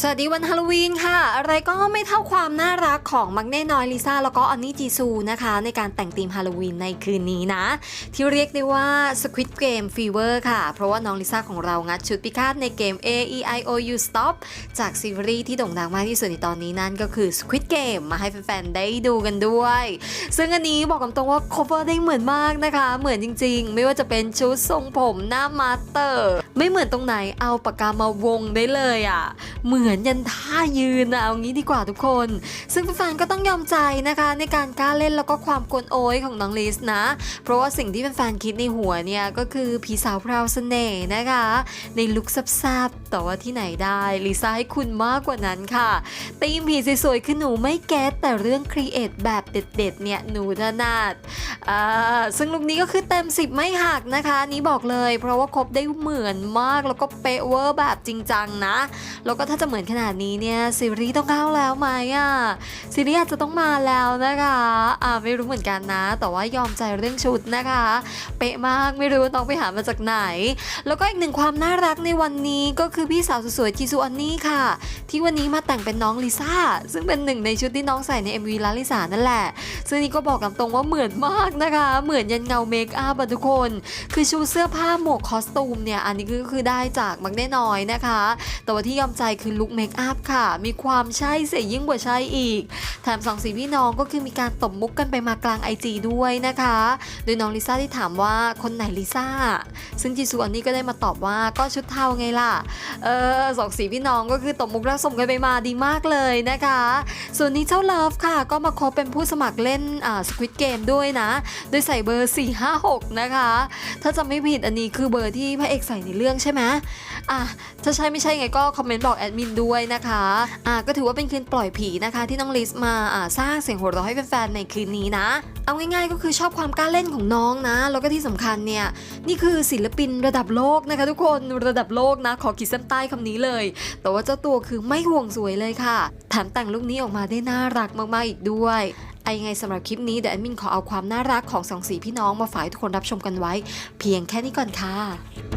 สวัสดีวันฮาโลวีนค่ะ อะไรก็ไม่เท่าความน่ารักของมักเน่น้อยลิซ่าแล้วก็อันนี่จีซูนะคะ ในการแต่งธีมฮาโลวีนในคืนนี้นะ ที่เรียกได้ว่า Squid Game Fever ค่ะ เพราะว่าน้องลิซ่าของเรางัดชุดพิฆาตในเกม A E I O U Stop จากซีรีส์ที่โด่งดังมากที่สุดในตอนนี้นั่นก็คือ Squid Game มาให้แฟนๆได้ดูกันด้วย ซึ่งอันนี้บอกตรงๆว่า cover ได้เหมือนมากนะคะ เหมือนจริง ๆ ไม่ว่าจะเป็นชุดทรงผมหน้ามาสเตอร์ ไม่เหมือนตรงไหนเอาปากกามาวงได้เลยอะเหมือนือนยันท่ายืนนะเอางี้ดีกว่าทุกคน ซึ่งแฟนๆก็ต้องยอมใจนะคะในการกล้าเล่นแล้วก็ความกวนโอยของน้องลิสนะ เพราะว่าสิ่งที่แฟนๆคิดในหัวเนี่ยก็คือผีสาวพราวเสน่ห์นะคะ ในลุคซับๆแต่ว่าที่ไหนได้ลิซ่าให้คุณมากกว่านั้นค่ะตีมผีสวยๆคือหนูไม่แก๊สแต่เรื่องครีเอทแบบเด็ดๆเนี่ยหนูถนัดอ่าซึ่งลุคนี้ก็คือเต็ม 10 ไม่หักนะคะนนี้บอกเลย เพราะว่าครบได้เหมือนมากแล้วก็เป๊ะเวอร์แบบจริงจังนะ แล้วก็ถ้าจะเหมือนขนาดนี้เนี่ยซีรีส์ต้องเข้าแล้วไหมอะซีรีส์อาจจะต้องมาแล้วนะคะอ่าไม่รู้เหมือนกันนะ แต่ว่ายอมใจเรื่องชุดนะคะ เป๊ะมากไม่รู้ว่าน้องไปหามาจากไหน แล้วก็อีกหนึ่งความน่ารักในวันนี้ก็คือพี่สาวสวยๆจีซูอันนี่ค่ะ ที่วันนี้มาแต่งเป็นน้องลิซ่าซึ่งเป็นหนึ่งในชุดที่น้องใส่ใน MV ลาลิสานั่นแหละ ซึ่งนี่ก็บอกกับตรงว่าเหมือนมากนะคะ เหมือนยันเงาเมคอัพอะทุกคน คือชุดเสื้อผ้าหมวกคอสตูมเนี่ยอันนี้ก็คือได้จากมักได้น้อยนะคะ แต่ว่าที่ยอมใจคือลุคเมคอัพค่ะ มีความใช่เสียยิ่งกว่าใช่อีก แถมสองสีพี่น้องก็คือมีการตบมุกกันไปมากลางไอจีด้วยนะคะ โดยน้องลิซ่าที่ถามว่าคนไหนลิซ่า ซึ่งจีซูอันนี้ก็ได้มาตอบว่าก็ชุดเทาไงล่ะ เออสองสีพี่น้องก็คือตบมุกรักสมกันไปมาดีมากเลยนะคะ ส่วนนี้เจ้าเลิฟค่ะ ก็มาคบเป็นผู้สมัครเล่นอ่าสควิตเกมด้วยนะ โดยใส่เบอร์ 456 นะคะ ถ้าจำไม่ผิดอันนี้คือเบอร์ที่พระเอกใส่ในเรื่องใช่ไหมอะถ้าใช่ไม่ใช่ไงก็คอมเมนต์บอกแอดมินด้วยนะคะอะก็ถือว่าเป็นคืนปล่อยผีนะคะ ที่น้องลิสมาอ่าสร้างเสียงหัวเราะให้แฟนๆในคืนนี้นะ เอาง่ายๆก็คือชอบความกล้าเล่นของน้องนะ แล้วก็ที่สำคัญเนี่ยนี่คือศิลปินระดับโลกนะคะ ทุกคนระดับโลกนะ ขอขีดเส้นใต้คำนี้เลย แต่ว่าเจ้าตัวคือไม่ห่วงสวยเลยค่ะแถมแต่งลุคนี้ออกมาได้น่ารักมากๆอีกด้วยไอ้ยังไงสำหรับคลิปนี้เดี๋ยวแอดมินขอเอาความน่ารักของสองสีพี่น้องมาฝากทุกคนรับชมกันไว้ เพียงแค่นี้ก่อนค่ะ